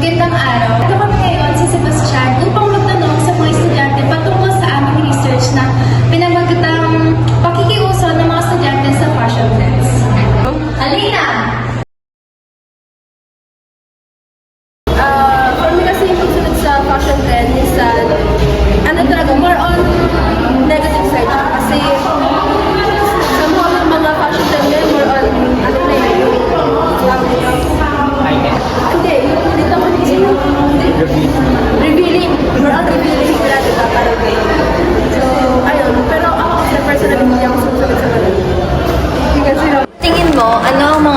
Magandang araw. Ito kami ngayon si Sebastian upang magtanong sa mga estudyante patungkol sa aming research na pinamagatang pakikiuso ng mga estudyante sa fashion trends. Alina!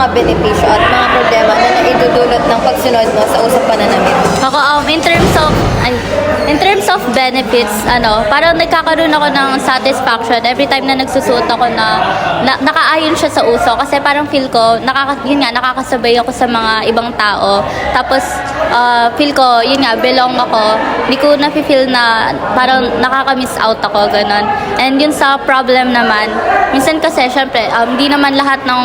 Mga benepisyo at mga problema na naidudulot ng pagsunod mo sa usap pananamit? Ako, um, in terms of, in terms of benefits, ano, parang nagkakaroon ako ng satisfaction every time na nagsusuot ako na, na nakaayon siya sa uso. Kasi parang feel ko, nakaka, yun nga, nakakasabay ako sa mga ibang tao. Tapos, uh, feel ko, yun nga, belong ako. Hindi ko na-feel na parang nakaka-miss out ako, ganun. And yun sa problem naman, minsan kasi, syempre, um, hindi naman lahat ng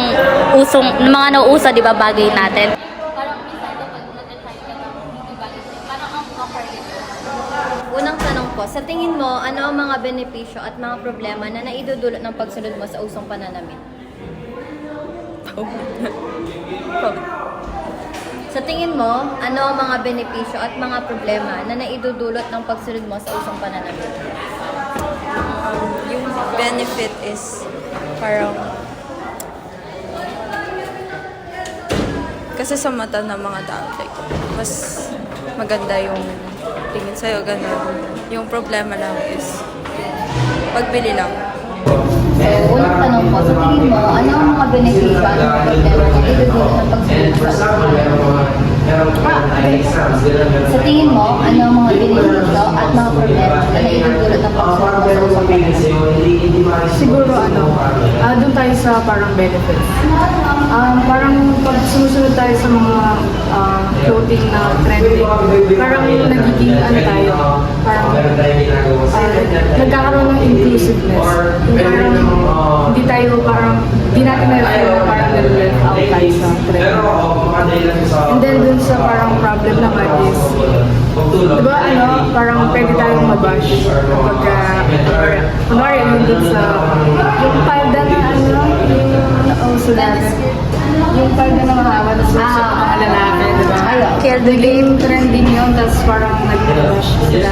usong, ng mga nauuso, di ba, bagay natin. Parang minsan kapag nag-try ka ng hindi bagay sa'yo, parang ang awkward Po, sa tingin mo, ano ang mga benepisyo at mga problema na naidudulot ng pagsunod mo sa usong pananamit? Sa tingin mo, ano ang mga benepisyo at mga problema na naidudulot ng pagsunod mo sa usong pananamit? yung benefit is parang kasi sa mata ng mga tao like mas maganda yung tingin sa'yo ganun. Yung problema lang is pagbili lang. So, unang tanong po, sa tingin mo, ano ang mga benepisyo at mga problema na naidudulot ng pagsunod mo sa tingin mo, ano ang mga benepisyo at mga problema na naidudulot ng pagsunod mo sa pananamit? Siguro ano, ah doon tayo sa parang benefits. Um, parang pag sumusunod tayo sa mga ah, clothing na trending, parang nagiging ano tayo, parang ah, nagkakaroon ng inclusiveness. Yung parang hindi tayo parang, hindi natin na parang nag-left out tayo sa trend. And then dun sa parang problem naman is, di ba ano, parang pwede tayong mabash kapag, uh, kunwari yung dun sa, yung palda na ano, yung nauso natin. Yung palda na mahawa na susunod ng mga lalaki, di ba? Kaya naging trending yun, tapos parang nag-bash sila.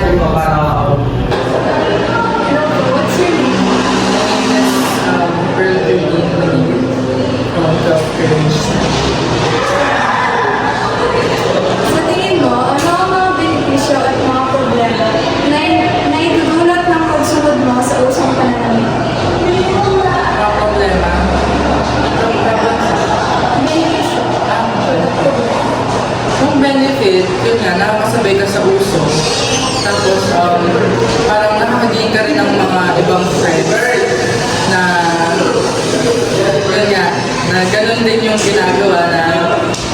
Na ganun din yung ginagawa na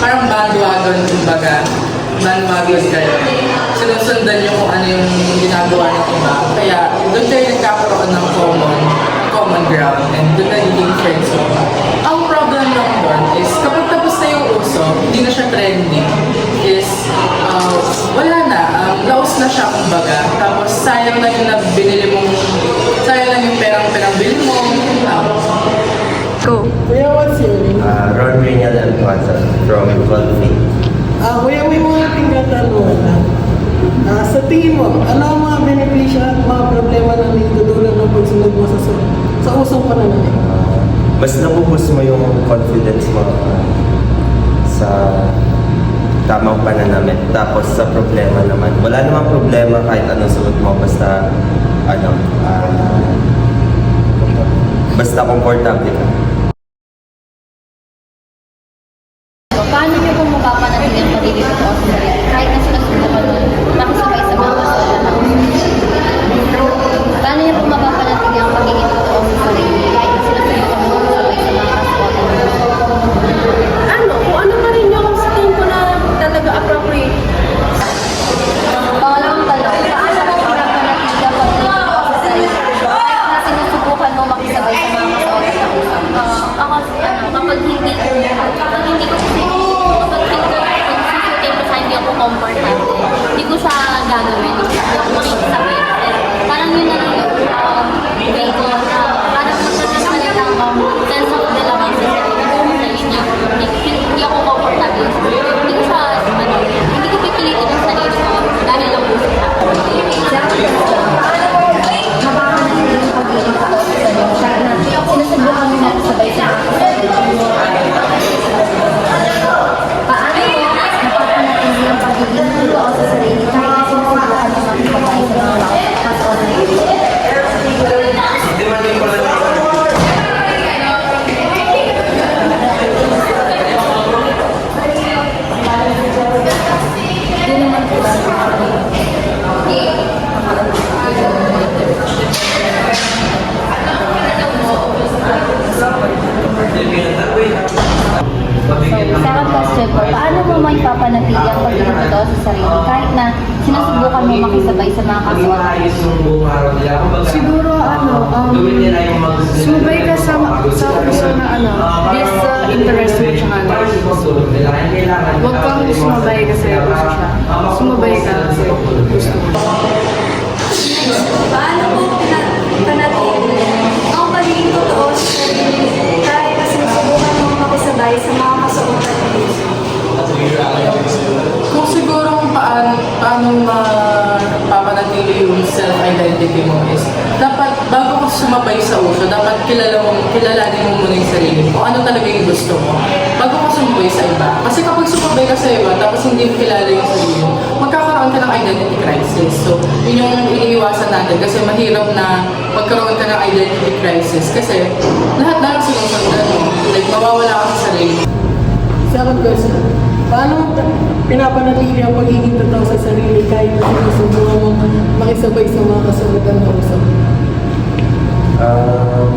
parang bandwagon, kumbaga. Bandwagon kayo. Sinusundan nyo kung ano yung ginagawa ng iba. Kaya, doon kayo nagkakaroon ng common, common ground. And doon nagiging friends mo. Ang problem lang doon is, kapag tapos na yung uso, hindi na siya trending, is, uh, wala na. Um, laos na siya, kumbaga. Watson from Golfi. Ah, kuya, may mga tingkatanungan lang. Ah, sa tingin mo, ano ang mga benepisyo at mga problema na naitutulong ng pagsunod mo sa, sa, sa usong pananamit? Mas nabubus mo yung confidence mo uh, sa tamang pananamit. Tapos sa problema naman, wala namang problema kahit anong suot mo basta ano, ah, basta komportable ka. Oh my mo ipapanatili ang pagiging totoo sa sarili kahit na sinusubukan mo makisabay sa mga kasuotan? Siguro ano, um, sumabay ka sa, sa na ano, this uh, interest mo tsaka ano. Huwag kang sumabay kasi gusto siya. Sumabay ka kasi gusto mo. Paano po panatili ang pagiging totoo sa sarili kahit na sinusubukan mo makisabay sa mga mapapanatili yung self-identity mo is, dapat bago ka sumabay sa uso, dapat kilala mo, kilalanin mo muna yung sarili mo, ano talaga yung gusto mo, bago ka sumabay sa iba. Kasi kapag sumabay ka sa iba, tapos hindi mo kilala yung sarili mo, magkakaroon ka ng identity crisis. So, yun yung iniiwasan natin kasi mahirap na magkaroon ka ng identity crisis kasi lahat na lang sinusundan mo. Like, mawawala ka sa sarili mo. Second question, paano pinapanatili ang pagiging totoo sa sarili kahit na sinusubukan mo makisabay sa mga kasulatan ng usap? Um,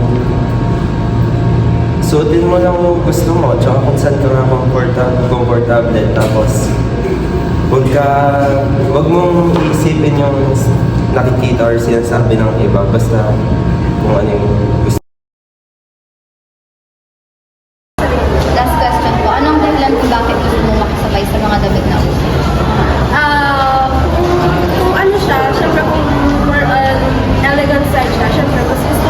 suotin mo lang yung gusto mo, tsaka kung saan ka nga comfortable, comfortable tapos huwag ka, huwag mong isipin yung nakikita or sinasabi ng iba, basta kung ano yung gusto Ah, kung, ano siya, syempre kung more elegant side siya, syempre mas gusto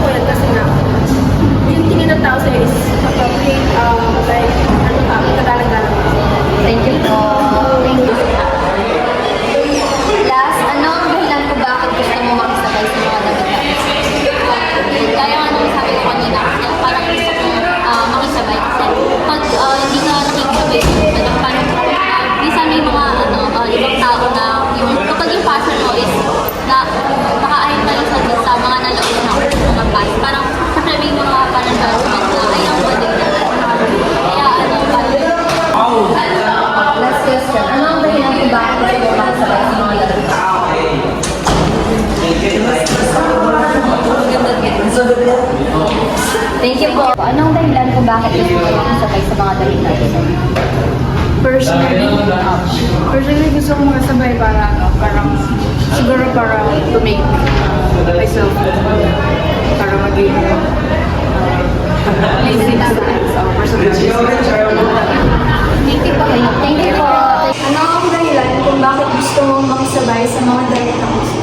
yung tingin ng tao sa'yo is appropriate, um, like, ano ka, kagalang-galang ka. Thank you. Personally, personally gusto ko makasabay para ano, parang siguro para to make myself para maging uh, easy na sa personality. Thank you po. Thank you po. Ano ang dahilan kung bakit gusto mo makisabay sa mga damit ng gusto?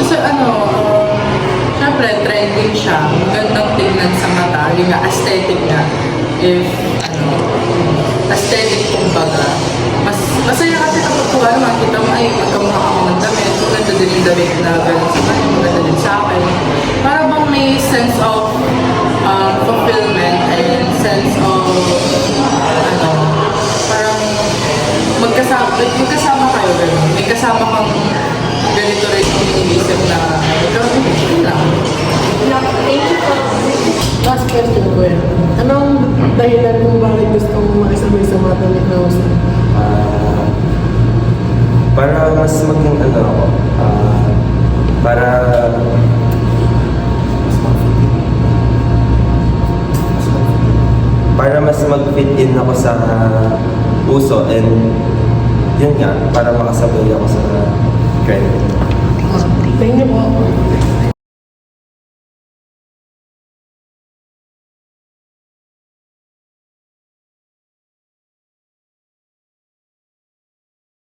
Kasi ano, um, syempre trending siya. Magandang tignan sa mata. Yung aesthetic nga. If, ano, aesthetic kumbaga. Mas, masaya kasi kapag kuha naman, kita mo, ay, magkamukha ako ng damit. Maganda din yung damit na gano'n sa kanya. Maganda din sa akin. Para bang may sense of um, fulfillment and sense of, ano, parang magkasama, magkasama kayo gano'n. May kasama kang ganito rin yung iniisip na ikaw yun lang. Thank you po. Last question ko yan. Anong dahilan kung bakit gusto mo makisabay sa mga damit na usap? Ah, para mas maging ano ako, para para mas mag-fit in ako sa uso and yun nga, para makasabay ako sa trend. Thank you po.